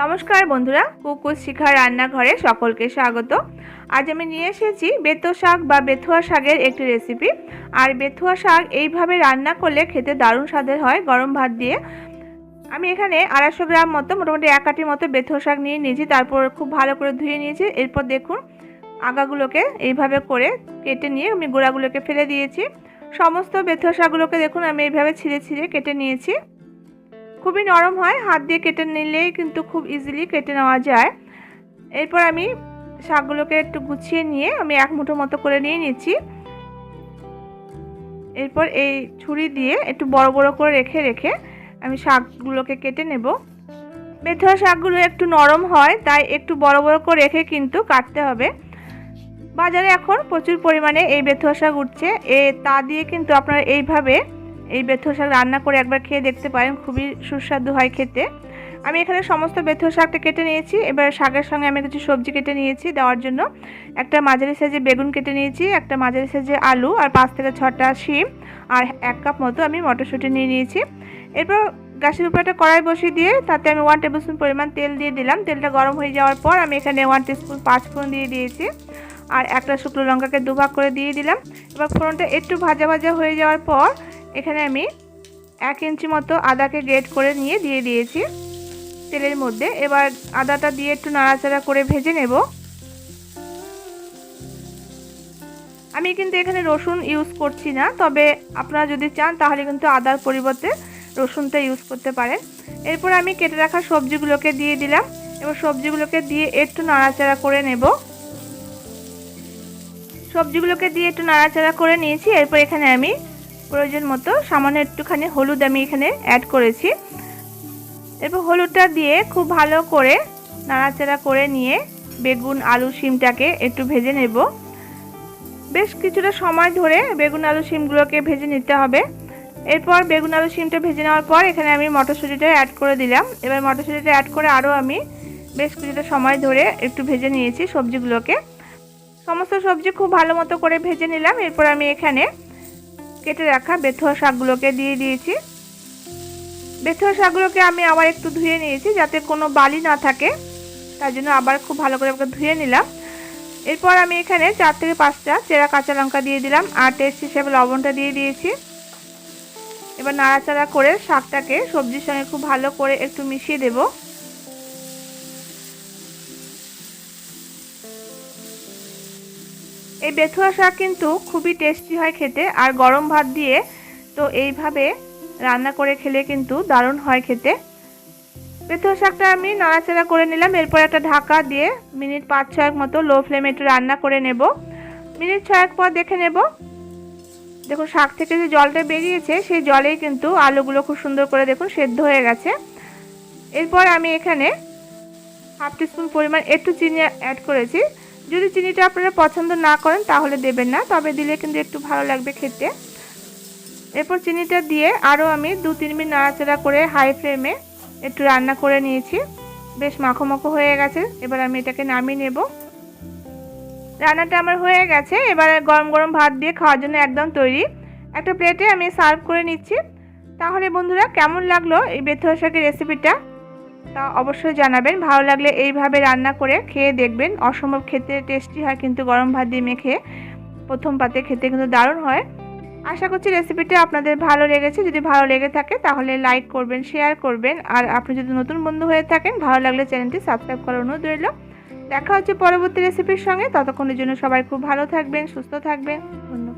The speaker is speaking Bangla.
নমস্কার বন্ধুরা, কুকুর শিখা রান্নাঘরে সকলকে স্বাগত। আজ আমি নিয়ে এসেছি বেতো শাক বা বেথুয়া শাকের একটি রেসিপি আর বেথুয়া শাক এইভাবে রান্না করলে খেতে দারুণ স্বাদের হয় গরম ভাত দিয়ে। আমি এখানে আড়াইশো গ্রাম মতো, মোটামুটি এক আটির মতো বেথুয়া শাক নিয়ে নিয়েছি, তারপর খুব ভালো করে ধুয়ে নিয়েছি। এরপর দেখুন, আগাগুলোকে এইভাবে করে কেটে নিয়ে আমি গোড়াগুলোকে ফেলে দিয়েছি। সমস্ত বেথুয়া শাকগুলোকে দেখুন, আমি এইভাবে ছিঁড়ে ছিঁড়ে কেটে নিয়েছি। খুবই নরম হয়, হাত দিয়ে কেটে নিলেই কিন্তু খুব ইজিলি কেটে নেওয়া যায়। এরপর আমি শাকগুলোকে একটু গুছিয়ে নিয়ে আমি এক মুঠো মতো করে নিয়ে নিচ্ছি। এরপর এই ছুরি দিয়ে একটু বড় বড় করে রেখে রেখে আমি শাকগুলোকে কেটে নেব। বেথুয়া শাকগুলো একটু নরম হয়, তাই একটু বড় বড় করে রেখে কিন্তু কাটতে হবে। বাজারে এখন প্রচুর পরিমাণে এই বেথুয়া শাক উঠছে। এ তা দিয়ে কিন্তু আপনারা এইভাবে এই বেথুয়া শাক রান্না করে একবার খেয়ে দেখতে পারেন, খুবই সুস্বাদু হয় খেতে। আমি এখানে সমস্ত বেথুয়া শাকটা কেটে নিয়েছি। এবার শাকের সঙ্গে আমি কিছু সবজি কেটে নিয়েছি দেওয়ার জন্য। একটা মাঝারি সাইজে বেগুন কেটে নিয়েছি, একটা মাঝারি সাইজে আলু আর পাঁচ থেকে ছটা শিম আর এক কাপ মতো আমি মটরশুঁটি নিয়ে নিয়েছি। এরপর গ্যাসের উপরে একটা কড়াই বসিয়ে দিয়ে তাতে আমি ওয়ান টেবিল স্পুন পরিমাণ তেল দিয়ে দিলাম। তেলটা গরম হয়ে যাওয়ার পর আমি এখানে ওয়ান টিস্পুন পাঁচফোড়ন দিয়ে দিয়েছি আর একটা শুকনো লঙ্কাকে দুভাগ করে দিয়ে দিলাম। এবার ফোড়নটা একটু ভাজা ভাজা হয়ে যাওয়ার পর এখানে আমি এক ইঞ্চি মতো আদাকে গ্রেট করে নিয়ে দিয়ে দিয়েছি তেলের মধ্যে। এবার আদাটা দিয়ে একটু নাড়াচাড়া করে ভেজে নেব। আমি কিন্তু এখানে রসুন ইউজ করছি না, তবে আপনারা যদি চান তাহলে কিন্তু আদার পরিবর্তে রসুনটা ইউজ করতে পারেন। এরপর আমি কেটে রাখা সবজিগুলোকে দিয়ে দিলাম। এবার সবজিগুলোকে দিয়ে একটু নাড়াচাড়া করে নেব। সবজিগুলোকে দিয়ে একটু নাড়াচাড়া করে নিয়েছি। এরপর এখানে আমি প্রয়োজন মতো সামান্য একটুখানি হলুদ আমি এখানে অ্যাড করেছি। এরপর হলুদটা দিয়ে খুব ভালো করে নাড়াচাড়া করে নিয়ে বেগুন, আলু, শিমটাকে একটু ভেজে নেব। বেশ কিছুটা সময় ধরে বেগুন, আলু, শিমগুলোকে ভেজে নিতে হবে। এরপর বেগুন, আলু, শিমটা ভেজে নেওয়ার পর এখানে আমি মটরশুঁটিটা অ্যাড করে দিলাম। এবার মটরশুঁটিটা অ্যাড করে আরও আমি বেশ কিছুটা সময় ধরে একটু ভেজে নিয়েছি সবজিগুলোকে। সমস্ত সবজি খুব ভালো মতো করে ভেজে নিলাম। এরপর আমি এখানে কেটে রাখা বেথুয়া শাকগুলোকে দিয়ে দিয়েছি। বেথুয়া শাকগুলোকে আমি আবার একটু ধুয়ে নিয়েছি যাতে কোনো বালি না থাকে। তার জন্য আবার খুব ভালো করে ধুয়ে নিলাম। এরপর আমি এখানে চার থেকে পাঁচটা চেরা কাঁচা লঙ্কা দিয়ে দিলাম আর টেস্ট হিসেবে লবণটা দিয়ে দিয়েছি। এবার নাড়াচাড়া করে শাকটাকে সবজির সঙ্গে খুব ভালো করে একটু মিশিয়ে দেব। এই বেথুয়া শাক কিন্তু খুবই টেস্টি হয় খেতে, আর গরম ভাত দিয়ে তো এইভাবে রান্না করে খেলে কিন্তু দারুণ হয় খেতে। বেথুয়া শাকটা আমি নাড়াচাড়া করে নিলাম, এরপর একটা ঢাকা দিয়ে মিনিট পাঁচ ছয়েক মতো লো ফ্লেমে একটু রান্না করে নেব। মিনিট ছয়েক পর দেখে নেব। দেখুন, শাক থেকে যে জলটা বেরিয়েছে, সেই জলেই কিন্তু আলুগুলো খুব সুন্দর করে দেখুন সেদ্ধ হয়ে গেছে। এরপর আমি এখানে হাফ টিস্পুন পরিমাণ একটু চিনি অ্যাড করেছি। যদি চিনিটা আপনারা পছন্দ না করেন, তাহলে দেবেন না। তবে দিলে কিন্তু একটু ভালো লাগবে খেতে। এরপর চিনিটা দিয়ে আরও আমি দু, তিন মিনিট নাড়াচাড়া করে হাই ফ্লেমে একটু রান্না করে নিয়েছি। বেশ মাখো মাখো হয়ে গেছে। এবার আমি এটাকে নামিয়ে নেব। রান্নাটা আমার হয়ে গেছে। এবার গরম গরম ভাত দিয়ে খাওয়ার জন্য একদম তৈরি। একটা প্লেটে আমি সার্ভ করে নিচ্ছি। তাহলে বন্ধুরা, কেমন লাগল এই বেথুয়া শাকের রেসিপিটা তা অবশ্যই জানাবেন। ভালো লাগলে এইভাবে রান্না করে খেয়ে দেখবেন। অসম্ভব খেতে টেস্টি হয় কিন্তু গরম ভাত দিয়ে মেখে প্রথম পাতে খেতে কিন্তু দারুণ হয়। আশা করছি রেসিপিটা আপনাদের ভালো লেগেছে। যদি ভালো লেগে থাকে তাহলে লাইক করবেন শেয়ার করবেন। আর আপনি যদি নতুন বন্ধু হয়ে থাকেন, ভালো লাগলে চ্যানেলটি সাবস্ক্রাইব করার অনুরোধ রইল। দেখা হচ্ছে পরবর্তী রেসিপির সঙ্গে। ততক্ষণের জন্য সবাই খুব ভালো থাকবেন, সুস্থ থাকবেন। ধন্যবাদ।